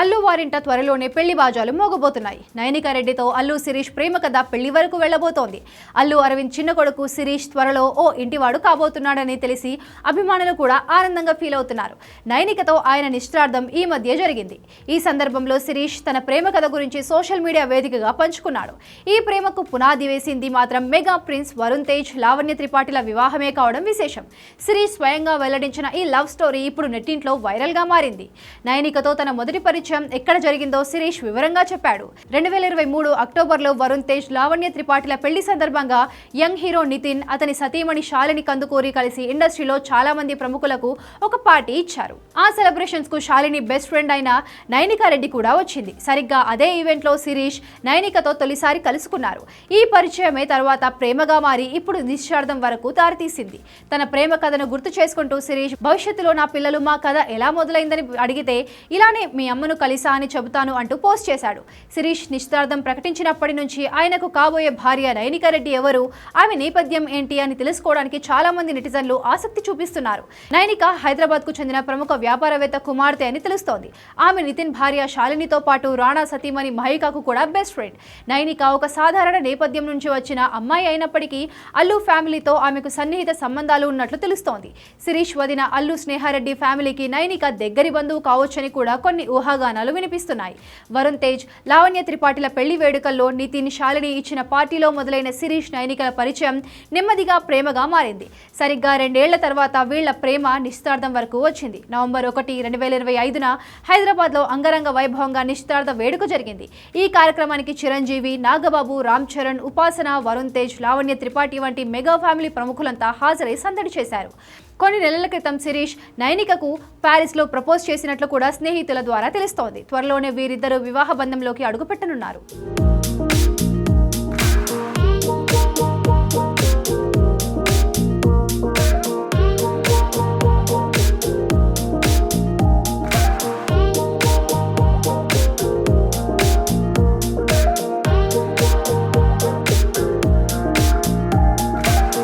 అల్లు వారింట త్వరలోనే పెళ్ళి బాజాలు మోగబోతున్నాయి. నయనిక రెడ్డితో అల్లు శిరీష్ ప్రేమ కథ పెళ్ళి వరకు వెళ్ళబోతోంది. అల్లు అరవింద్ చిన్న కొడుకు శిరీష్ త్వరలో ఓ ఇంటివాడు కాబోతున్నాడని తెలిసి అభిమానులు కూడా ఆనందంగా ఫీల్ అవుతున్నారు. నయనికతో ఆయన నిశ్చితార్థం ఈ మధ్య జరిగింది. ఈ సందర్భంలో శిరీష్ తన ప్రేమ కథ గురించి సోషల్ మీడియా వేదికగా పంచుకున్నాడు. ఈ ప్రేమకు పునాది వేసింది మాత్రం మెగా ప్రిన్స్ వరుణ్ తేజ్ లావణ్య త్రిపాఠిల వివాహమే కావడం విశేషం. శిరీష్ స్వయంగా వెల్లడించిన ఈ లవ్ స్టోరీ ఇప్పుడు నెట్టింట్లో వైరల్గా మారింది. నయనికతో తన మొదటి పరిచయం ఎక్కడ జరిగిందో శిరీష్ వివరంగా చెప్పాడు. రెండు వేల ఇరవై మూడు అక్టోబర్లో వరుణ్ తేజ్ లావణ్య త్రిపాఠిల పెళ్ళి సందర్భంగా యంగ్ హీరో నితిన్ అతని సతీమణి శాలిని కందుకూరి కలిసి ఇండస్ట్రీలో చాలా మంది ప్రముఖులకు ఒక పార్టీ ఇచ్చారు. ఆ సెలబ్రేషన్స్కు శాలిని బెస్ట్ ఫ్రెండ్ అయిన నైనికా రెడ్డి కూడా వచ్చింది. సరిగ్గా అదే ఈవెంట్లో శిరీష్ నైనికతో తొలిసారి కలుసుకున్నారు. ఈ పరిచయమే తర్వాత ప్రేమగా మారి ఇప్పుడు నిశ్చార్థం వరకు దారితీసింది. తన ప్రేమ కథను గుర్తు చేసుకుంటూ శిరీష్ భవిష్యత్తులో నా పిల్లలు మా కథ ఎలా మొదలైందని అడిగితే ఇలానే మీ అమ్మను కలిసా అని చెబుతాను అంటూ పోస్ట్ చేశాడు. శిరీష్ నిశ్చితార్థం ప్రకటించినప్పటి నుంచి ఆయనకు కాబోయే భార్య నైనిక రెడ్డి ఎవరు ఆమె నేపథ్యం ఏంటి అని తెలుసుకోవడానికి చాలా మంది నెటిజన్లు ఆసక్తి చూపిస్తున్నారు. నైనిక హైదరాబాద్కు చెందిన ప్రముఖ వ్యాపారవేత్త కుమార్తె అని తెలుస్తోంది. ఆమె నితిన్ భార్య శాలినితో పాటు రాణా సతీమణి మహికకు కూడా బెస్ట్ ఫ్రెండ్ నైనిక ఒక సాధారణ నేపథ్యం నుంచి వచ్చిన అమ్మాయి అయినప్పటికీ అల్లు ఫ్యామిలీతో ఆమెకు సన్నిహిత సంబంధాలు ఉన్నట్లు తెలుస్తోంది. శిరీష్ వదిన అల్లు స్నేహారెడ్డి ఫ్యామిలీకి నైనిక దగ్గరి బంధువు కావచ్చని కూడా కొన్ని ఊహాగానాలు వినిపిస్తున్నాయి. వరుణ్ తేజ్ లావణ్య త్రిపాఠిల పెళ్ళి వేడుకల్లో నితిన్ శాలిని ఇచ్చిన పార్టీలో మొదలైన శిరీష్ నైనికల పరిచయం నెమ్మదిగా ప్రేమగా మారింది. సరిగ్గా రెండేళ్ళ తర్వాత వీళ్ళ ప్రేమ నిశ్చితార్థం వరకు వచ్చింది. నవంబర్ ఒకటి రెండు వేల ఇరవై ఐదున హైదరాబాద్లో అంగరంగ వైభవంగా నిశ్చితార్థ వేడుక జరిగింది. ఈ కార్యక్రమానికి చిరంజీవి నాగబాబు రామ్ చరణ్ ఉపాసన వరుణ్ తేజ్ లావణ్య త్రిపాఠి వంటి మెగా ఫ్యామిలీ ప్రముఖులంతా హాజరై సందడి చేశారు. కొన్ని నెలల క్రితం శిరీష్ నైనికకు ప్యారిస్లో ప్రపోజ్ చేసినట్లు కూడా స్నేహితుల ద్వారా తెలుస్తోంది. త్వరలోనే వీరిద్దరూ వివాహ బంధంలోకి అడుగుపెట్టనున్నారు.